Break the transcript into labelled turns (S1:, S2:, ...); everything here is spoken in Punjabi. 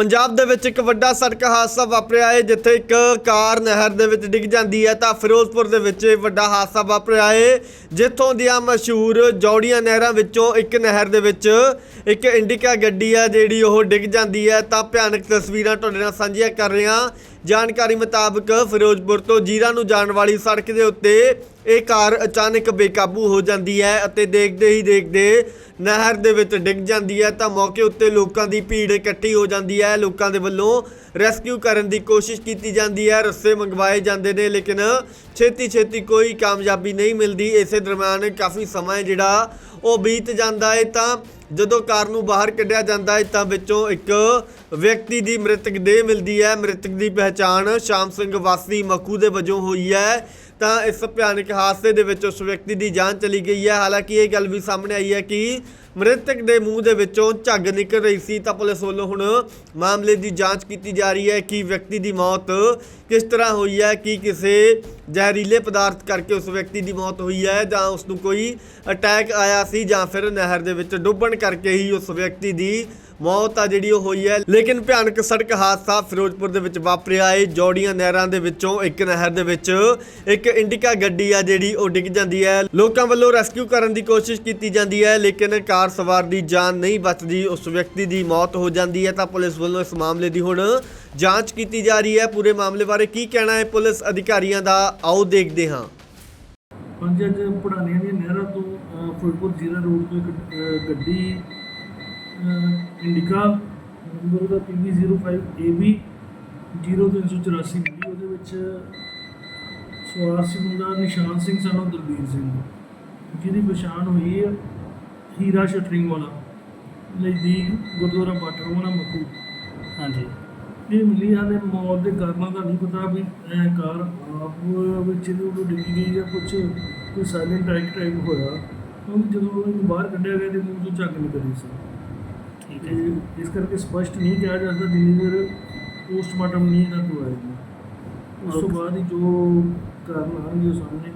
S1: ਪੰਜਾਬ ਦੇ ਵਿੱਚ ਇੱਕ ਵੱਡਾ ਸੜਕ ਹਾਦਸਾ ਵਾਪਰਿਆ ਹੈ, ਜਿੱਥੇ ਇੱਕ ਕਾਰ ਨਹਿਰ ਦੇ ਵਿੱਚ ਡਿੱਗ ਜਾਂਦੀ ਹੈ ਤਾਂ ਫਿਰੋਜ਼ਪੁਰ ਦੇ ਵਿੱਚ ਵੱਡਾ ਹਾਦਸਾ ਵਾਪਰਿਆ ਹੈ, ਜਿੱਥੋਂ ਦੀਆਂ ਮਸ਼ਹੂਰ ਜੌੜੀਆਂ ਨਹਿਰਾਂ ਵਿੱਚੋਂ ਇੱਕ ਨਹਿਰ ਦੇ ਵਿੱਚ ਇੱਕ ਇੰਡੀਕਾ ਗੱਡੀ ਆ ਜਿਹੜੀ ਉਹ ਡਿੱਗ ਜਾਂਦੀ ਹੈ, ਤਾਂ ਭਿਆਨਕ ਤਸਵੀਰਾਂ ਤੁਹਾਡੇ ਨਾਲ ਸਾਂਝੀਆਂ ਕਰ ਰਹੇ ਹਾਂ। ਜਾਣਕਾਰੀ ਮੁਤਾਬਕ ਫਿਰੋਜ਼ਪੁਰ ਤੋਂ ਜੀਰਾ ਨੂੰ ਜਾਣ ਵਾਲੀ ਸੜਕ ਦੇ ਉੱਤੇ ਇਹ ਕਾਰ ਅਚਾਨਕ ਬੇਕਾਬੂ ਹੋ ਜਾਂਦੀ ਹੈ ਅਤੇ ਦੇਖਦੇ ਹੀ ਦੇਖਦੇ ਨਹਿਰ ਦੇ ਵਿੱਚ ਡਿੱਗ ਜਾਂਦੀ ਹੈ, ਤਾਂ ਮੌਕੇ ਉੱਤੇ ਲੋਕਾਂ ਦੀ ਭੀੜ ਇਕੱਠੀ ਹੋ ਜਾਂਦੀ ਹੈ। ਲੋਕਾਂ ਦੇ ਵੱਲੋਂ ਰੈਸਕਿਊ ਕਰਨ ਦੀ ਕੋਸ਼ਿਸ਼ ਕੀਤੀ ਜਾਂਦੀ ਹੈ, ਰੱਸੇ ਮੰਗਵਾਏ ਜਾਂਦੇ ਨੇ, ਲੇਕਿਨ ਛੇਤੀ ਛੇਤੀ ਕੋਈ ਕਾਮਯਾਬੀ ਨਹੀਂ ਮਿਲਦੀ। ਇਸੇ ਦਰਮਿਆਨ ਕਾਫੀ ਸਮਾਂ ਜਿਹੜਾ ਉਹ ਬੀਤ ਜਾਂਦਾ ਹੈ, ਤਾਂ ਜਦੋਂ ਕਾਰ ਨੂੰ ਬਾਹਰ ਕੱਢਿਆ ਜਾਂਦਾ ਹੈ, ਤਾਂ ਵਿੱਚੋਂ ਇੱਕ ਵਿਅਕਤੀ ਦੀ ਮ੍ਰਿਤਕ ਦੇਹ ਮਿਲਦੀ ਹੈ। ਮ੍ਰਿਤਕ ਦੀ ਪਹਿਚਾਣ ਸ਼ਾਮ ਸਿੰਘ ਵਾਸੀ ਮੱਕੂ ਦੇ ਵਜੋਂ ਹੋਈ ਹੈ। ਤਾਂ ਇਸ ਭਿਆਨਕ ਹਾਦਸੇ ਦੇ ਵਿੱਚ ਉਸ ਵਿਅਕਤੀ ਦੀ ਜਾਨ ਚਲੀ ਗਈ ਹੈ। ਹਾਲਾਂਕਿ ਇਹ ਗੱਲ ਵੀ ਸਾਹਮਣੇ ਆਈ ਹੈ ਕਿ ਮ੍ਰਿਤਕ ਦੇ ਮੂੰਹ ਦੇ ਵਿੱਚੋਂ ਝੱਗ ਨਿਕਲ ਰਹੀ ਸੀ ਤਾਂ ਪੁਲਿਸ ਵੱਲੋਂ ਹੁਣ ਮਾਮਲੇ ਦੀ ਜਾਂਚ ਕੀਤੀ ਜਾ ਰਹੀ ਹੈ ਕਿ ਵਿਅਕਤੀ ਦੀ ਮੌਤ ਕਿਸ ਤਰ੍ਹਾਂ ਹੋਈ ਹੈ, ਕਿ ਕਿਸੇ ਜ਼ਹਿਰੀਲੇ ਪਦਾਰਥ ਕਰਕੇ ਉਸ ਵਿਅਕਤੀ ਦੀ ਮੌਤ ਹੋਈ ਹੈ ਜਾਂ ਉਸ ਨੂੰ ਕੋਈ ਅਟੈਕ ਆਇਆ ਸੀ ਜਾਂ ਫਿਰ ਨਹਿਰ ਦੇ ਵਿੱਚ ਡੁੱਬਣ ਕਰਕੇ ਹੀ ਉਸ ਵਿਅਕਤੀ ਦੀ ਮੌਤ ਆ ਜਿਹੜੀ ਉਹ ਹੋਈ ਹੈ। ਲੇਕਿਨ ਭਿਆਨਕ ਸੜਕ ਹਾਦਸਾ ਫਿਰੋਜ਼ਪੁਰ ਦੇ ਵਿੱਚ ਵਾਪਰਿਆ। ਏ ਜੋੜੀਆਂ ਨਹਿਰਾਂ ਦੇ ਵਿੱਚੋਂ ਇੱਕ ਨਹਿਰ ਦੇ ਵਿੱਚ ਇੱਕ ਇੰਡੀਕਾ ਗੱਡੀ ਆ ਜਿਹੜੀ ਉਹ ਡਿੱਗ ਜਾਂਦੀ ਹੈ। ਲੋਕਾਂ ਵੱਲੋਂ ਰੈਸਕਿਊ ਕਰਨ ਦੀ ਕੋਸ਼ਿਸ਼ ਕੀਤੀ ਜਾਂਦੀ ਹੈ, ਲੇਕਿਨ ਕਾਰ ਸਵਾਰ ਦੀ ਜਾਨ ਨਹੀਂ ਬਚਦੀ। ਉਸ ਵਿਅਕਤੀ ਦੀ ਮੌਤ ਹੋ ਜਾਂਦੀ ਹੈ ਤਾਂ ਪੁਲਿਸ ਵੱਲੋਂ ਇਸ ਮਾਮਲੇ ਦੀ ਹੁਣ ਜਾਂਚ ਕੀਤੀ ਜਾ ਰਹੀ ਹੈ। ਪੂਰੇ ਮਾਮਲੇ ਬਾਰੇ ਕੀ ਕਹਿਣਾ ਹੈ ਪੁਲਿਸ ਅਧਿਕਾਰੀਆਂ ਦਾ? ਆਓ ਦੇਖਦੇ ਹਾਂ।
S2: ਪੰਜ ਅੱਜ ਪੜਾਨੀਆਂ ਦੀਆਂ ਨਹਿਰਾਂ ਤੋਂ ਫਿਰੋਜ਼ਪੁਰ ਜੀਰਾ ਰੋਡ ਤੋਂ ਇੱਕ ਗੱਡੀ ਇੰਡੀਕਾ ਨੰਬਰ ਦਾ PB05AB 0384 ਮਿਲੀ। ਉਹਦੇ ਵਿੱਚ ਸਵਾਰ ਸੀ ਮੁੰਡਾ ਨਿਸ਼ਾਨ ਸਿੰਘ ਸਾਨੂੰ ਦਲਬੀਰ ਸਿੰਘ। ਜਿਹਦੀ ਪਛਾਣ ਹੋਈ ਹੈ ਹੀਰਾ ਸ਼ਟਰਿੰਗ ਵਾਲਾ ਨਜ਼ਦੀਕ ਗੁਰਦੁਆਰਾ ਬਾਟਰਵਾਲਾ ਮੱਕੂ।
S3: ਹਾਂਜੀ।
S2: ਇਹ ਮਿਲੀ ਹਾਲੇ ਮੌਤ ਦੇ ਕਾਰਨਾਂ ਦਾ ਨਹੀਂ ਪਤਾ ਵੀ ਇਹ ਕਾਰ ਆਪ ਵਿੱਚ ਨੂੰ ਡਿੱਗੀ ਗਈ ਜਾਂ ਕੁਝ ਕੋਈ ਸਾਇਲੈਂਟ ਅਟੈਕ ਟਾਈਪ ਹੋਇਆ। ਕਿਉਂਕਿ ਜਦੋਂ ਇਹਨੂੰ ਬਾਹਰ ਕੱਢਿਆ ਗਿਆ ਤੇ ਮੂੰਹ ਤੋਂ ਝੱਗ ਨਿਕਲੀ ਸੀ।
S3: ਠੀਕ ਹੈ ਜੀ।
S2: ਤੇ ਇਸ ਕਰਕੇ ਸਪਸ਼ਟ ਨਹੀਂ ਕਿਹਾ ਜਾ ਸਕਦਾ ਜਿੰਨੀ ਦੇਰ ਪੋਸਟਮਾਰਟਮ ਨਹੀਂ ਇਹਦਾ ਤੋਂ ਆਏਗਾ। ਉਸ ਤੋਂ ਬਾਅਦ ਹੀ ਜੋ ਕਾਰਨ ਆਉਣਗੇ ਉਹ ਸਾਹਮਣੇ।